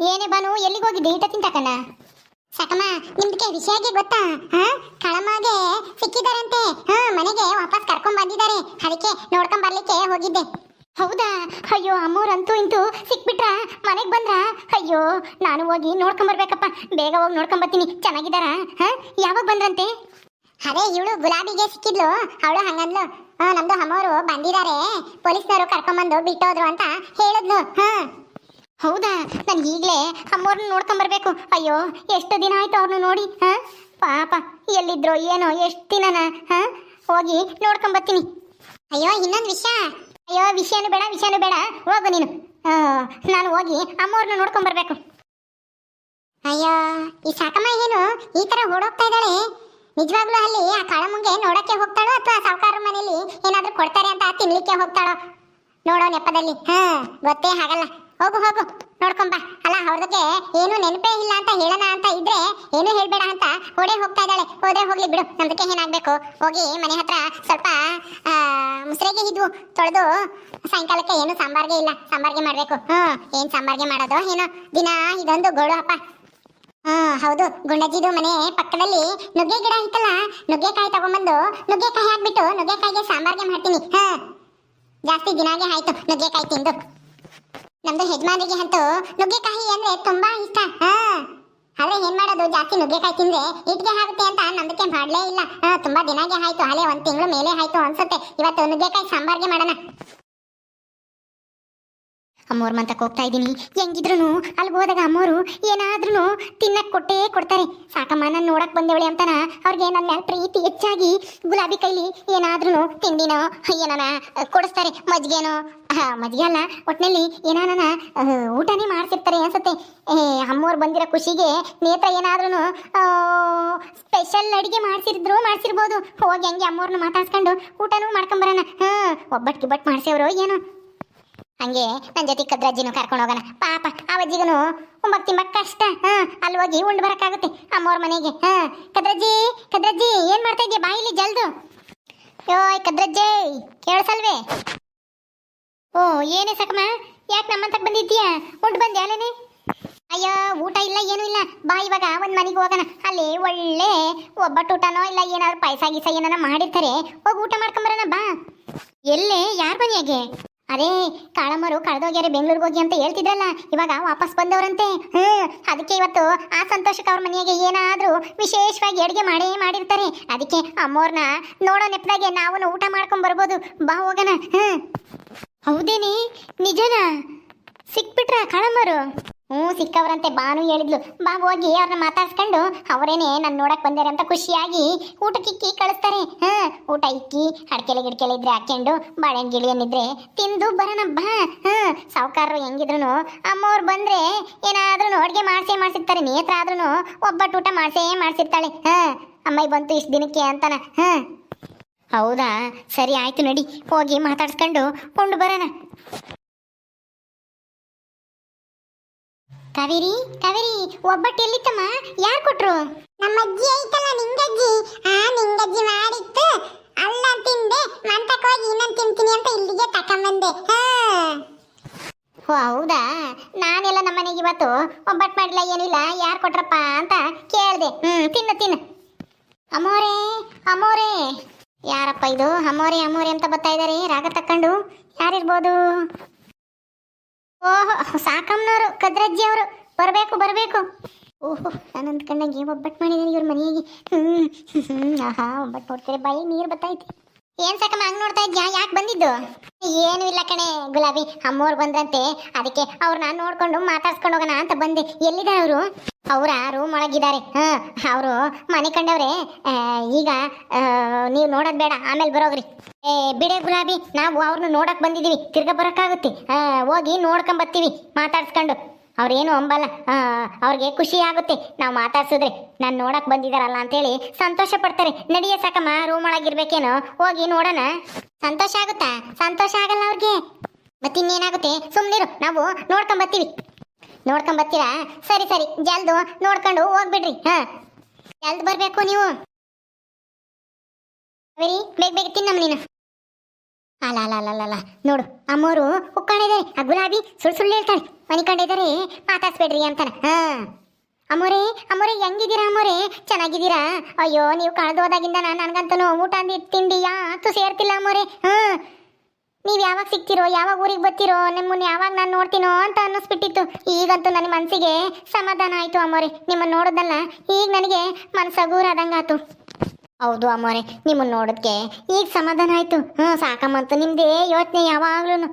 ಏನೇ ಬಾನು, ಎಲ್ಲಿಗೆ ಹೋಗಿದ್ದೆ ಈಟ ತಿಂತಕನ ಸಕಮ ನಿಮ್ದಕ್ಕೆ ವಿಷಯಕ್ಕೆ ಗೊತ್ತಾ? ಹಾ? ಕಳಮಗೆ ಸಿಕ್ಕಿದಾರಂತೆ. ಹಾ, ಮನೆಗೆ ವಾಪಸ್ ಕರ್ಕೊಂಡ್ ಬಂದಿದ್ದಾರೆ. ಅದಕ್ಕೆ ನೋಡ್ಕೊಂಡ್ ಬರ್ಲಿಕ್ಕೆ ಹೋಗಿದ್ದೆ. ಹೌದಾ? ಅಯ್ಯೋ, ಅಮ್ಮೋರಂತೂ ಇಂತೂ ಸಿಕ್ಬಿಟ್ರ? ಮನೆಗೆ ಬಂದ್ರ? ಅಯ್ಯೋ, ನಾನು ಹೋಗಿ ನೋಡ್ಕೊಂಡ್ ಬರ್ಬೇಕಪ್ಪ. ಬೇಗ ಹೋಗಿ ನೋಡ್ಕೊಂಡ್ ಬರ್ತೀನಿ. ಚೆನ್ನಾಗಿದಾರ ಹಾ? ಯಾವಾಗ ಬಂದ್ರಂತೆ? ಅದೇ ಇವಳು ಗುಲಾಬಿಗೆ ಸಿಕ್ಕಿದ್ಲು. ಅವಳು ಹಂಗಂದ್ಲು. ನಮ್ದು ಅಮ್ಮವರು ಬಂದಿದ್ದಾರೆ. ಪೊಲೀಸ್ನವರು ಕರ್ಕೊಂಬಂದು ಬಿಟ್ಟೋದ್ರು ಅಂತ ಹೇಳಿದ್ಲು. ಹಾ? ಹೌದಾ? ನಾನು ಈಗಲೇ ಅಮ್ಮವ್ರನ್ನ ನೋಡ್ಕೊಂಬರ್ಬೇಕು ಅಯ್ಯೋ, ಎಷ್ಟು ದಿನ ಆಯ್ತು ಅವ್ರನ್ನ ನೋಡಿ, ಹಾ? ಪಾಪ, ಎಲ್ಲಿದ್ರು ಏನೋ, ಎಷ್ಟು ದಿನನ, ಹಾ? ಹೋಗಿ ನೋಡ್ಕೊಂಬರ್ತೀನಿ ಅಯ್ಯೋ, ಇನ್ನೊಂದು ವಿಷಯ. ಅಯ್ಯೋ, ವಿಷಯನೂ ಬೇಡ ವಿಷಯನೂ ಬೇಡ. ಹೋಗು ನೀನು. ನಾನು ಹೋಗಿ ಅಮ್ಮವ್ರನ್ನ ನೋಡ್ಕೊಂಬರ್ಬೇಕು ಅಯ್ಯೋ, ಈ ಸಾಕಮ್ಮ ಏನು ಈ ತರ ಓಡೋಗ್ತಾ ಇದ್ದಾಳೆ? ನಿಜವಾಗ್ಲೂ ಅಲ್ಲಿ ಆ ಕಾಳಮ್ಮಂಗೆ ನೋಡಕ್ಕೆ ಹೋಗ್ತಾಳೋ ಅಥವಾ ಸಾವುಕಾರ ಮನೇಲಿ ಏನಾದ್ರೂ ಕೊಡ್ತಾರೆ ಅಂತ ತಿನ್ಲಿಕ್ಕೆ ಹೋಗ್ತಾಳೋ? ನೋಡೋ ನೆಪದಲ್ಲಿ. ಹಾ, ಗೊತ್ತೇ ಆಗಲ್ಲ. ಹೋಗು ಹೋಗು. ನೋಡ್ಕೊಂಬ ಅಲ್ಲ ಅವ್ರದಕ್ಕೆ ಏನು ನೆನಪೇ ಇಲ್ಲ ಅಂತ ಹೇಳೋಣ ಅಂತ ಇದ್ರೆ ಏನು ಹೇಳ್ಬೇಡ ಅಂತ ಓಡೇ ಹೋಗ್ತಾ ಇದ್ದಾಳೆ. ಹೋದ್ರೆ ಹೋಗ್ಲಿ ಬಿಡು. ನಮ್ದಕ್ಕೆ ಏನಾಗ್ಬೇಕು? ಹೋಗಿ ಮನೆ ಹತ್ರ ಸ್ವಲ್ಪ ಮುಸ್ರೆಗೆ ಇದ್ವು. ತೊಳೆದು ಸಾಯಂಕಾಲಕ್ಕೆ ಏನು ಸಾಂಬಾರ್ಗೆ ಇಲ್ಲ. ಸಾಂಬಾರ್ಗೆ ಮಾಡ್ಬೇಕು. ಹ್ಮ್ ಏನ್ ಸಾಂಬಾರ್ಗೆ ಮಾಡೋದು ಏನೋ. ದಿನ ಇದೊಂದು ಗೋಳು ಅಪ್ಪ ಹ್ಮ್ ಹೌದು. ಗುಂಡಜ್ಜಿದು ಮನೆ ಪಕ್ಕದಲ್ಲಿ ನುಗ್ಗೆ ಗಿಡ ಇತ್ತಲ್ಲ ನುಗ್ಗೆಕಾಯಿ ತಗೊಂಬಂದು ನುಗ್ಗೆಕಾಯಿ ಹಾಕ್ಬಿಟ್ಟು ನುಗ್ಗೆಕಾಯಿಗೆ ಸಾಂಬಾರ್ಗೆ ಮಾಡ್ತೀನಿ. ಹಾ ಜಾಸ್ತಿ ದಿನಾಗೆ ಆಯ್ತು ನುಗ್ಗೆಕಾಯಿ ತಿಂದು. ನಮ್ದು ಯಜಮಾನ್ರಿಗೆ ಅಂತೂ ನುಗ್ಗೆಕಾಯಿ ಅಂದ್ರೆ ತುಂಬಾ ಇಷ್ಟ, ಹಾ. ಆದ್ರೆ ಏನ್ ಮಾಡೋದು, ಜಾಸ್ತಿ ನುಗ್ಗೆಕಾಯಿ ತಿಂದ್ರೆ ಇಟ್ಗೆ ಆಗುತ್ತೆ ಅಂತ ನಂಬಿಕೆ ಮಾಡ್ಲೇ ಇಲ್ಲ. ತುಂಬಾ ದಿನಾಗೆ ಆಯ್ತು ಅಲ್ಲೇ ಒಂದ್ ತಿಂಗಳು ಮೇಲೆ ಆಯ್ತು ಅನ್ಸುತ್ತೆ. ಇವತ್ತು ನುಗ್ಗೆಕಾಯಿ ಸಾಂಬಾರ್ಗೆ ಮಾಡೋಣ. ಅಮ್ಮೋರ್ ಮಂತಕ್ಕೆ ಹೋಗ್ತಾ ಇದ್ದೀನಿ. ಹೆಂಗಿದ್ರು ಅಲ್ಲಿ ಹೋದಾಗ ಅಮ್ಮೋರು ಏನಾದ್ರೂ ತಿನ್ನಕ್ಕೆ ಕೊಟ್ಟೇ ಕೊಡ್ತಾರೆ. ಸಾಕಮ್ಮ, ನಾನು ನೋಡಕ್ ಬಂದೇವಳೆ ಅಂತಾನ, ಅವ್ರಿಗೆ ನನ್ನ ಮೇಲೆ ಪ್ರೀತಿ ಹೆಚ್ಚಾಗಿ ಗುಲಾಬಿ ಕೈಲಿ ಏನಾದ್ರೂ ತಿಂಡಿನೋ, ಏನಾನ ಕೊಡಿಸ್ತಾರೆ. ಮಜ್ಗೆನೋ, ಹಾ, ಮಜ್ಗೆ ಅಲ್ಲ ಒಟ್ಟಿನಲ್ಲಿ ಏನಾನ ಊಟನೇ ಮಾಡ್ತಿರ್ತಾರೆ ಅನ್ಸುತ್ತೆ. ಏ, ಅಮ್ಮೋರು ಬಂದಿರೋ ಖುಷಿಗೆ ನೇತ್ರ ಏನಾದ್ರೂ ಸ್ಪೆಷಲ್ ಅಡಿಗೆ ಮಾಡ್ಸಿದ್ರು ಮಾಡ್ಸಿರ್ಬೋದು. ಹೋಗಿ ಹಂಗೆ ಅಮ್ಮೋರ್ನ ಮಾತಾಡ್ಸ್ಕೊಂಡು ಊಟನೂ ಮಾಡ್ಕೊಂಬರೋಣ. ಹಾಂ ಒಬ್ಬಟ್ಟು ಗಿಬ್ಬಟ್ಟು ಮಾಡ್ಸೇವ್ರು ಏನೋ. ಹಂಗೆ ನನ್ನ ಜೊತೆ ಕದ್ರಜ್ಜಿನೂ ಕರ್ಕೊಂಡು ಹೋಗೋಣ. ಪಾಪ, ಆ ಅಜ್ಜಿಗೂ ಉಂಬಕ್ ತಿಂಬಕ್ ಕಷ್ಟ, ಹಾ, ಅಲ್ಲಿ ಹೋಗಿ ಉಂಡು ಬರಕ್ಕಾಗುತ್ತೆ ಅಮ್ಮವ್ರ ಮನೆಗೆ, ಹಾ. ಕದ್ರಜ್ಜಿ ಕದ್ರಜ್ಜಿ, ಏನ್ ಮಾಡ್ತಾ ಬಾಯಿ ಬಾಯಿಲಿ ಜಲ್ದು? ಯೋಯ್ ಕದ್ರಜ್ಜಿ, ಕೇಳಿಸಲ್ವೇ? ಓ, ಏನೇ ಸಕಮ ಯಾಕೆ ನಮ್ಮಂತಕ್ಕೆ ಬಂದಿದ್ದೀಯಾ? ಉಂಡು ಬಂದೆ ಅಲ್ಲೇನೆ? ಅಯ್ಯೋ, ಊಟ ಇಲ್ಲ, ಏನು ಇಲ್ಲ. ಬಾ, ಇವಾಗ ಒಂದು ಮನೆಗೆ ಹೋಗೋಣ. ಅಲ್ಲಿ ಒಳ್ಳೆ ಒಬ್ಬಟ್ಟು ಊಟನೋ ಇಲ್ಲ ಏನಾದ್ರು ಪಾಯಸ ಗೀಸ ಏನಾರ ಮಾಡಿರ್ತಾರೆ. ಹೋಗಿ ಊಟ ಮಾಡ್ಕೊಂಬರೋಣ, ಬಾ. ಎಲ್ಲೇ, ಯಾರ ಮನೆಯಾಗೆ? ಅದೇ ಕಾಳಮ್ಮರು ಕಳೆದೋಗ್ಯಾರೆ ಬೆಂಗಳೂರಿಗೆ ಹೋಗಿ ಅಂತ ಹೇಳ್ತಿದ್ರಲ್ಲ, ಇವಾಗ ವಾಪಸ್ ಬಂದವರಂತೆ. ಹ್ಞೂ ಅದಕ್ಕೆ ಇವತ್ತು ಆ ಸಂತೋಷಕ್ಕೆ ಅವ್ರ ಮನೆಯಾಗೆ ಏನಾದರೂ ವಿಶೇಷವಾಗಿ ಅಡುಗೆ ಮಾಡೇ ಮಾಡಿರ್ತಾರೆ. ಅದಕ್ಕೆ ಅಮ್ಮೋರ್ನ ನೋಡೋ ನೆಪದಾಗೆ ನಾವು ಊಟ ಮಾಡ್ಕೊಂಡು ಬರ್ಬೋದು. ಬಾ ಹೋಗೋಣ ಹ್ಞೂ ಹೌದೇನೆ, ನಿಜನಾ? ಸಿಕ್ಬಿಟ್ರ ಕಾಳಮ್ಮರು? ಹ್ಞೂ, ಸಿಕ್ಕವ್ರಂತೆ ಬಾನು ಹೇಳಿದ್ಲು. ಬಾ ಹೋಗಿ ಅವ್ರನ್ನ ಮಾತಾಡ್ಸ್ಕೊಂಡು ಅವರೇನೆ ನನ್ನ ನೋಡಕ್ ಬಂದಾರೆ ಅಂತ ಖುಷಿಯಾಗಿ ಊಟಕ್ಕೆ ಇಕ್ಕಿ ಕಳಿಸ್ತಾರೆ. ಹಾ, ಊಟ ಇಕ್ಕಿ, ಅಡ್ಕೆಲೆ ಗಿಡ್ಕೆಲೆ ಇದ್ರೆ ಹಾಕೊಂಡು ಬಾಳೆಹಣ್ಣು ಗಿಳಿಯನ್ನಿದ್ರೆ ತಿಂದು ಬರೋಣ, ಬಾ. ಹಾ, ಸಾವುಕಾರರು ಹೆಂಗಿದ್ರು ಅಮ್ಮವ್ರು ಬಂದ್ರೆ ಏನಾದ್ರೂ ಅಡುಗೆ ಮಾಡ್ಸೇ ಮಾಡಿಸಿರ್ತಾರೆ, ನೇತ್ರ ಆದ್ರೂ ಒಬ್ಬಟ್ಟು ಊಟ ಮಾಡ್ಸೇ ಮಾಡಿಸಿರ್ತಾಳೆ. ಹಾ ಅಮ್ಮಯ್ಯ ಬಂತು ಇಷ್ಟು ದಿನಕ್ಕೆ ಅಂತಾನ. ಹಾ. ಹೌದಾ? ಸರಿ, ಆಯ್ತು ನಡಿ, ಹೋಗಿ ಮಾತಾಡ್ಸ್ಕೊಂಡು ಕೊಂಡು ಬರೋಣ. ಕಾವೇರಿ ಕಾವೇರಿ, ಒಬ್ಬಟ್ಟು ಎಲ್ಲಿತ್ತಮ್ಮ? ಯಾರು ಕೊಟ್ರು? ನಮ್ಮ ಅಜ್ಜಿ ಐತಲ್ಲ, ನಿಂಗಜ್ಜಿ. ಆ, ನಿಂಗಜ್ಜಿ ಮಾಡಿತ್ತು. ಅಲ್ಲ ತಿಂದೆ. ಮಂತಕ್ಕೆ ಹೋಗಿ ಇನ್ನೊಂದು ತಿಂತೀನಿ ಅಂತ ಇಲ್ಲಿಗೆ ತಕೊಂಬಂದೆ. ಓ, ಹೌದಾ? ನಾನೆಲ್ಲ ನಮ್ಮ ಮನೆಗೆ ಇವತ್ತು ಒಬ್ಬಟ್ಟು ಮಾಡಿಲ್ಲ, ಏನಿಲ್ಲ. ಯಾರು ಕೊಟ್ರಪ್ಪ ಅಂತ ಕೇಳಿದೆ. ಹ್ಮ್, ತಿನ್ನು ತಿನ್ನು. ಅಮೋರೆ ಅಮ್ಮೋರೇ ಯಾರಪ್ಪ ಇದು? ಅಮ್ಮೋರೆ ಅಮ್ಮೋರೆ ಅಂತ ಬರ್ತಾ ಇದ್ದಾರೆ. ರಾಗ ತಕ್ಕೊಂಡು. ಯಾರಿರ್ಬೋದು? ಓಹೋ, ಸಾಕಮ್ಮನವರು ಕದ್ರಜ್ಜಿ ಅವರು ಬರಬೇಕು ಬರಬೇಕು. ಓಹೋ ನಾನು ಅಂದ್ಕೊಂಡಂಗೆ ಒಬ್ಬಟ್ಟು ಮಾಡಿದ್ದೀನಿ ಇವ್ರ ಮನೆಗೆ ಹ್ಞೂ ಹ್ಞೂ ಆಹಾ ಒಬ್ಬಟ್ಟು ನೋಡ್ತಾರೆ ಬಾಯಿ ನೀರು ಬತ್ತೈತಿ ಏನ್ ಸಕ್ಕ ಹಂಗ್ ನೋಡ್ತಾ ಇದ್ಯಾ? ಯಾಕೆ ಬಂದಿದ್ದು? ಏನು ಇಲ್ಲ ಕಣೆ ಗುಲಾಬಿ. ಅಮ್ಮೋರ್ ಬಂದ್ರಂತೆ. ಅದಕ್ಕೆ ಅವ್ರನ್ನ ನೋಡ್ಕೊಂಡು ಮಾತಾಡ್ಸ್ಕೊಂಡು ಹೋಗೋಣ ಅಂತ ಬಂದೆ. ಎಲ್ಲಿದ್ದಾರೆ ಅವರು? ಅವರ ರೂಮ್ ಒಳಗಿದ್ದಾರೆ. ಹಾ, ಅವರು ಮನೆ ಕಂಡವ್ರೆ. ಈಗ ನೀವು ನೋಡೋದ್ ಬೇಡ. ಆಮೇಲೆ ಬರೋಗ್ರಿ. ಏ, ಬಿಡೆ ಗುಲಾಬಿ, ನಾವು ಅವ್ರನ್ನ ನೋಡಕ್ ಬಂದಿದೀವಿ. ತಿರ್ಗ ಬರೋಕ್ಕಾಗುತ್ತೆ. ಹೋಗಿ ನೋಡ್ಕೊಂಡ್ ಬರ್ತೀವಿ ಮಾತಾಡ್ಸ್ಕೊಂಡು. ಅವ್ರೇನು ಅಂಬಲ್ಲ. ಅವ್ರಿಗೆ ಖುಷಿ ಆಗುತ್ತೆ. ನಾವು ಮಾತಾಡ್ಸಿದ್ರೆ ನಾನು ನೋಡಕ್ ಬಂದಿದಾರಲ್ಲ ಅಂತೇಳಿ ಸಂತೋಷ ಪಡ್ತಾರೆ. ನಡಿಯ ಸಾಕಮ್ಮ ರೂಮ್ ಒಳಗಿರ್ಬೇಕೇನೋ. ಹೋಗಿ ನೋಡೋಣ. ಸಂತೋಷ ಆಗುತ್ತಾ? ಸಂತೋಷ ಆಗಲ್ಲ ಅವ್ರಿಗೆ? ಮತ್ತಿನ್ನೇನಾಗುತ್ತೆ? ಸುಮ್ಮನಿರು ನಾವು ನೋಡ್ಕೊಂಬತ್ತೀವಿ. ನೋಡ್ಕೊಂಬರ್ತೀರಾ ಸರಿ ಸರಿ, ಜಲ್ದು ನೋಡ್ಕೊಂಡು ಹೋಗ್ಬಿಡ್ರಿ. ಹಾ. ಜಲ್ದು ಬರ್ಬೇಕು ನೀವು. ಬೇಗ ಬೇಗ ತಿನ್ನಮ್ಮ ನೀನು. ಅಲ್ಲ ಅಲ್ಲ ಅಲ್ಲ ಅಲ್ಲ ನೋಡು, ಅಮ್ಮೋರು ಉಕ್ಕೊಂಡಿದ್ದಾರೆ. ಆ ಗುಲಾಬಿ ಸುಳ್ಳು ಸುಳ್ಳು ಹೇಳ್ತಾಳೆ. ಮನಿಕೊಂಡಿದ್ದಾರೆ. ಮಾತಾಡ್ಸ್ಬೇಡ್ರಿ ಅಂತಾನೆ. ಹಾ. ಅಮ್ಮೋರೇ ಅಮ್ಮೋರೇ, ಹೆಂಗಿದ್ದೀರಾ ಅಮ್ಮೋರೇ? ಚೆನ್ನಾಗಿದ್ದೀರಾ? ಅಯ್ಯೋ, ನೀವು ಕಳೆದು ಹೋದಾಗಿಂದ ನಾನು ನನಗಂತೂ ಊಟ ಅಂದಿ ತಿಂಡಿ ಯಾತು ಸೇರ್ತಿಲ್ಲ ಅಮ್ಮೋರೇ. ಹ್ಞೂ ನೀವು ಯಾವಾಗ ಸಿಗ್ತಿರೋ ಯಾವಾಗ ಊರಿಗೆ ಬರ್ತಿರೋ, ನಿಮ್ಮನ್ನ ಯಾವಾಗ ನಾನು ನೋಡ್ತೀನೋ ಅಂತ ಅನ್ನಿಸ್ಬಿಟ್ಟಿತ್ತು. ಈಗಂತೂ ನನ್ನ ಮನಸ್ಸಿಗೆ ಸಮಾಧಾನ ಆಯಿತು ಅಮ್ಮೋರೆ. ನಿಮ್ಮನ್ನು ನೋಡೋದಲ್ಲ, ಈಗ ನನಗೆ ಮನಸ್ಸಗೂರಾದಂಗಾತು ಹೌದು ಅಮ್ಮೋರೆ, ನಿಮ್ಮನ್ನು ನೋಡೋದಕ್ಕೆ ಈಗ ಸಮಾಧಾನ ಆಯಿತು. ಹ್ಞೂ ಸಾಕಮ್ಮಂತ ನಿಮ್ಮದೇ ಯೋಚನೆ ಯಾವಾಗ್ಲೂ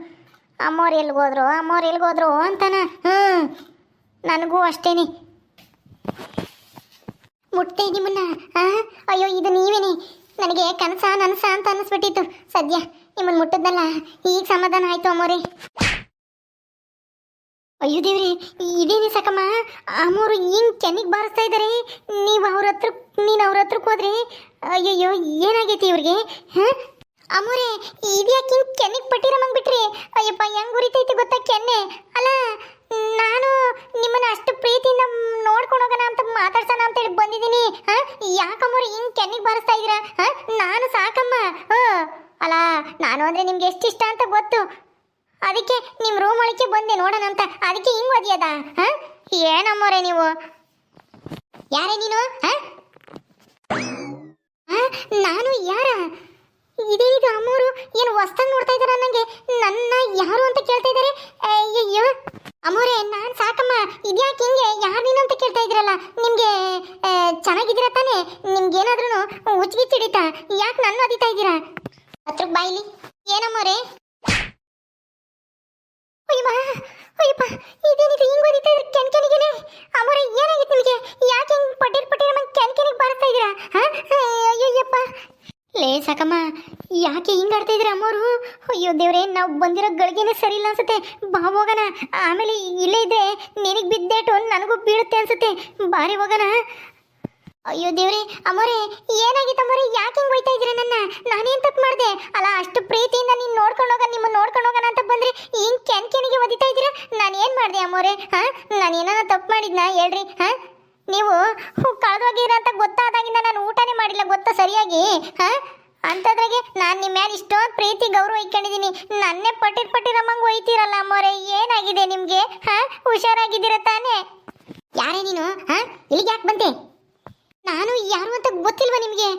ಅಮ್ಮೋರು, ಎಲ್ಗೋದ್ರು ಅಮ್ಮೋರು, ಎಲ್ಗೋದ್ರು ಅಂತಾನ? ಹ್ಞೂ ನನಗೂ ಅಷ್ಟೇನೆ. ಮುಟ್ತೆ ನಿಮ್ಮನ್ನ? ಅಯ್ಯೋ, ಇದು ನೀವೇನೆ? ನನಗೆ ಕನಸ, ನನಸ ಅಂತ ಅನ್ನಿಸ್ಬಿಟ್ಟಿತ್ತು. ಸದ್ಯ ನಿಮ್ಮನ್ನು ಮುಟ್ಟದ್ನಲ್ಲ, ಈಗ ಸಮಾಧಾನ ಆಯಿತು ಅಮ್ಮೋರೆ. ಅಯ್ಯೋ ದೇವ್ರಿ, ಇದೇನೆ ಸಾಕಮ್ಮ? ಅಮ್ಮೋರು ಹಿಂಗೆ ಚೆನ್ನಾಗಿ ಬಾರಿಸ್ತಾ ಇದ್ದಾರೆ ನೀವು ಅವ್ರ ಹತ್ರ ನೀನು ಅವ್ರ ಹತ್ರಕ್ಕೆ ಹೋದ್ರೆ? ಅಯ್ಯಯ್ಯೋ, ಏನಾಗೈತಿ ಇವ್ರಿಗೆ? ಹಾ? ಅಮ್ಮರೆ, ಇದ್ಯಾಕೆ ಕೆನ್ನಿಗೆ ಪಟ್ಟಿರಮಂಗ್ ಬಿಟ್ರಿ? ಅಯ್ಯಪ್ಪ, ಹೆಂಗ್ ಉರಿತೈತಿ ಗೊತ್ತಾ ಕೆನ್ನೆ? ಅಲ್ಲ, ನಾನು ನಿಮ್ಮನ್ನ ಅಷ್ಟು ಪ್ರೀತಿಯಿಂದ ನೋಡ್ಕೊಂಡು ಹೋಗೋಣ ಅಂತ ಮಾತಾಡ್ಸೋಣ ಅಂತ ಹೇಳಿ ಬಂದಿದ್ದೀನಿ. ಹಾ? ಯಾಕಮ್ಮೋರೆ ಹಿಂಗ್ ಕೆನ್ನಿಗೆ ಬಾರಿಸ್ತಾ ಇದ್ದೀರಾ? ಹಾ? ನಾನು ಸಾಕಮ್ಮ. ಹಾ. ಅಲ್ಲ, ನಾನು ಅಂದ್ರೆ ನಿಮ್ಗೆ ಎಷ್ಟು ಇಷ್ಟ ಅಂತ ಗೊತ್ತು. ಅದಕ್ಕೆ ನಿಮ್ಮ ರೂಮ್ ಒಳಕ್ಕೆ ಬಂದೆ ನೋಡೋಣ ಅಂತ. ಅದಕ್ಕೆ ಹಿಂಗ್ ಓದಿಯದ? ಹಾ? ಏನಮ್ಮೋರೆ ನೀವು? ಯಾರೇ ನೀನು? ಹಾ? ನಾನು ಯಾರ ಇದೇನಿದು ಅಮ್ಮವರು ಏನು ಹೊಸ್ದಾಗಿ ನೋಡ್ತಾ ಇದಾರ ನನಗೆ ನನ್ನ ಯಾರು ಅಂತ ಕೇಳ್ತಾ ಇದ್ದಾರೆ ಅಯ್ಯಯ್ಯೋ. ಅಮ್ಮೋರೆ ನಾನು ಸಾಕಮ್ಮ. ಇದ್ಯಾಕೆ ಹಿಂಗೆ ಯಾರು ನೀನು ಅಂತ ಕೇಳ್ತಾ ಇದ್ರಲ್ಲ ನಿಮಗೆ ಚೆನ್ನಾಗಿದ್ದೀರಾ ತಾನೇ? ನಿಮ್ಗೆ ಏನಾದ್ರೂ ಉಚ್ಚಿಗಿಚ್ಚಿ ಹಿಡಿತಾ? ಯಾಕೆ ನನ್ನ ಅದಿತಾ ಇದ್ದೀರಾ? ಹತ್ರ ಬಾಯಿಲಿ ಏನಮ್ಮೋರೆ ಅಯ್ಯಮ್ಮ ಅಯ್ಯಪ್ಪ ಇದೇನಿದು ಅಮ್ಮೋರೆ ನಿಮಗೆ? ಯಾಕೆ ಹಿಂಗ್ ಪಟೀರ್ ಪಟೀರ್ ಕೆನ್ ಕೆನಿಗೆ ಅಯ್ಯಯ್ಯಪ್ಪ ಲೇ ಸಾಕಮ್ಮ. ಯಾಕೆ ಹಿಂಗ್ ಆಡ್ತಾ ಇದ್ರೆ ಅಮ್ಮೋರು? ಅಯ್ಯೋ ದೇವ್ರೆ, ನಾವು ಬಂದಿರೋ ಗಳಿಗೆನೇ ಸರಿ ಇಲ್ಲ ಅನ್ಸುತ್ತೆ. ಬಾ, ಹೋಗೋಣ. ಆಮೇಲೆ ಇಲ್ಲೇ ಇದ್ರೆ ನಿನಗೆ ಬಿದ್ದೇಟು ನನಗೂ ಬೀಳುತ್ತೆ ಅನ್ಸುತ್ತೆ. ಬಾರಿ ಹೋಗೋಣ. ಅಯ್ಯೋ ದೇವ್ರೆ, ಅಮ್ಮೋರೆ, ಏನಾಗಿತ್ತು ಅಮ್ಮೋರೆ? ಯಾಕೆ ಹಿಂಗೆ ಹೋಯ್ತಾ ಇದ್ದೀರಾ ನನ್ನ? ನಾನೇನು ತಪ್ಪು ಮಾಡಿದೆ? ಅಲ್ಲ, ಅಷ್ಟು ಪ್ರೀತಿಯಿಂದ ನೀನು ನೋಡ್ಕೊಂಡು ಹೋಗೋಣ ನಿಮ್ಮ ನೋಡ್ಕೊಂಡು ಹೋಗೋಣ ಅಂತ ಬಂದ್ರೆ ಹಿಂಗೆ ಕೆನ್ ಕೆನಿಗೆ ಒದಿತಾ ಇದ್ದೀರಾ? ನಾನು ಏನು ಮಾಡಿದೆ ಅಮ್ಮೋರೆ? ಹಾ? ನಾನು ಏನಾರ ತಪ್ಪು ಮಾಡಿದ್ನಾ ಹೇಳ್ರಿ, ಹಾ? ನೀವು ಕಳೆದೋಗಿದ್ದೀರಾ ಅಂತ ಗೊತ್ತಾದಾಗಿಂದ ನಾನು ಊಟನೇ ಮಾಡಿಲ್ಲ, ಗೊತ್ತಾ ಸರಿಯಾಗಿ? ಹಾ? ಅಂತದ್ರಾಗೆ ನಾನು ನಿಮ್ಮ ಮೇಲೆ ಇಷ್ಟೊಂದು ಪ್ರೀತಿ, ಗೌರವ ಇಟ್ಕೊಂಡಿದ್ದೀನಿ ನನ್ನೇ ಪಟ್ಟಿರ್ ಪಟ್ಟಿರಮ್ಮಂಗೆ ಒಯ್ತೀರಲ್ಲ ಅಮ್ಮೋರೆ, ಏನಾಗಿದೆ ನಿಮಗೆ? ಹಾಂ? ಹುಷಾರಾಗಿದ್ದೀರ ತಾನೇ? ಯಾರೇ ನೀನು? ಹಾಂ? ಇಲ್ಲಿಗೆ ಯಾಕೆ ಬಂತೆ ನಾನು ಯಾರು ಅಂತ ಗೊತ್ತಿಲ್ವಾ ನಿಮಗೆ?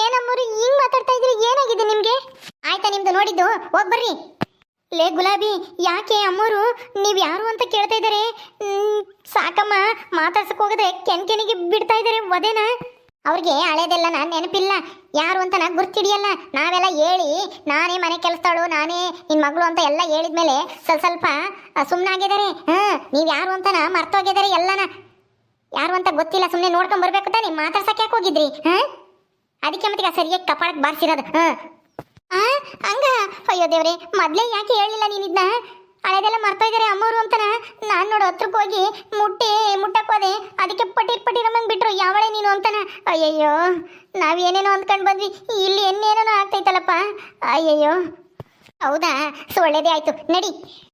ಏನಮ್ಮೋರು, ಹಿಂಗೆ ಮಾತಾಡ್ತಾ ಇದ್ದೀರಿ, ಏನಾಗಿದೆ ನಿಮಗೆ? ಆಯ್ತಾ ನಿಮ್ದು ನೋಡಿದ್ದು? ಹೋಗಿ ಬರ್ರಿ. ಲೇ ಗುಲಾಬಿ, ಯಾಕೆ ಅಮ್ಮೋರು? ನೀವು ಯಾರು ಅಂತ ಕೇಳ್ತಾ ಇದ್ದಾರೆ ಸಾಕಮ್ಮ, ಮಾತಾಡ್ಸಕ್ ಹೋಗದೆ ಕೆನ್ ಕೆನಿಗೆ ಬಿಡ್ತಾ ಇದ್ದಾರೆ ವದೇನ? ಅವ್ರಿಗೆ ಹಳೇದೆಲ್ಲ ನಾನು ನೆನಪಿಲ್ಲ. ಯಾರು ಅಂತ ನಾ ಗುರ್ತಿಡಿಯಲ್ಲ. ನಾವೆಲ್ಲ ಹೇಳಿ, ನಾನೇ ಮನೆ ಕೆಲಸದಳು ನಾನೇ ನಿನ್ ಮಗಳು ಅಂತ ಎಲ್ಲ ಹೇಳಿದ್ಮೇಲೆ ಸ್ವಲ್ಪ ಸ್ವಲ್ಪ ಸುಮ್ಮನಾಗಿದ್ದಾರೆ ಹಾ ನೀವ್ ಯಾರು ಅಂತನ ಮರ್ತೋಗಿದ್ದಾರೆ ಎಲ್ಲನ. ಯಾರು ಅಂತ ಗೊತ್ತಿಲ್ಲ ಸುಮ್ಮನೆ ನೋಡ್ಕೊಂಡ್ ಬರ್ಬೇಕು ತಾನೇ, ಮಾತಾಡ್ಸಕ್ ಯಾಕೆ ಹೋಗಿದ್ರಿ? ಹಾ ಅದಕ್ಕೆ ಮತ್ತೆ ಸರಿಯಾಗಿ ಕಪಾಳಕ್ಕೆ ಬಾರಿಸಿರೋದು. ಹಾ ಆ, ಹಂಗ? ಅಯ್ಯೋ ದೇವ್ರೆ, ಮೊದ್ಲೇ ಯಾಕೆ ಹೇಳಿಲ್ಲ ನೀನಿದ್ನ ಹಳೆದೆಲ್ಲ ಮರ್ತಾ ಇದಾರೆ ಅಮ್ಮೋರು ಅಂತನ? ನಾನು ನೋಡು ಹತ್ರಕ್ಕೆ ಹೋಗಿ ಮುಟ್ಟಿ ಮುಟ್ಟಕ್ಕೋದೆ ಅದಕ್ಕೆ ಪಟೀರ್ ಪಟೀರ್ ಅಮ್ಮಂಗ್ ಬಿಟ್ರು. ಯಾವಳೆ ನೀನು ಅಂತನ? ಅಯ್ಯಯ್ಯೋ ನಾವೇನೇನೋ ಅಂದ್ಕೊಂಡ್ ಬಂದ್ವಿ. ಇಲ್ಲಿ ಎನ್ನೇನೇನೋ ಆಗ್ತೈತಲ್ಲಪ್ಪ. ಅಯ್ಯಯ್ಯೋ. ಹೌದಾ? ಸೊ ಒಳ್ಳೇದೇ ಆಯ್ತು. ನಡಿ.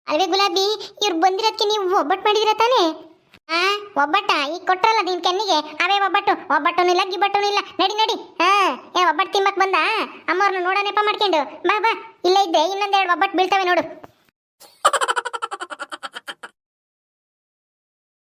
ಅಲ್ವೇ ಗುಲಾಬಿ, ಇವ್ರು ಬಂದಿರೋದಕ್ಕೆ ನೀವು ಒಬ್ಬಟ್ಟು ಮಾಡಿದಿರ ತಾನೇ? ಆ? ಒಬ್ಬಟ್ಟ? ಈಗ ಕೊಟ್ರಲ್ಲ ನಿನ್ ಕೆನ್ನಿಗೆ? ಅವೇ ಒಬ್ಬಟ್ಟು. ಒಬ್ಬಟ್ಟನು ಇಲ್ಲ, ಗಿಬ್ಬಟ್ಟನು ಇಲ್ಲ. ನಡಿ ನಡಿ. ಹಾ ಏ, ಒಬ್ಬಟ್ಟು ತಿಮ್ಮಕ್ ಬಂದ? ಅಮ್ಮವ್ರನ್ನ ನೋಡೋಣಪ್ಪ ಮಾಡ್ಕೊಂಡು. ಬಾ ಬಾ. ಇಲ್ಲೇ ಇದ್ದೆ ಇನ್ನೊಂದೆರಡು ಒಬ್ಬಟ್ಟು ಬೀಳ್ತವೆ ನೋಡು.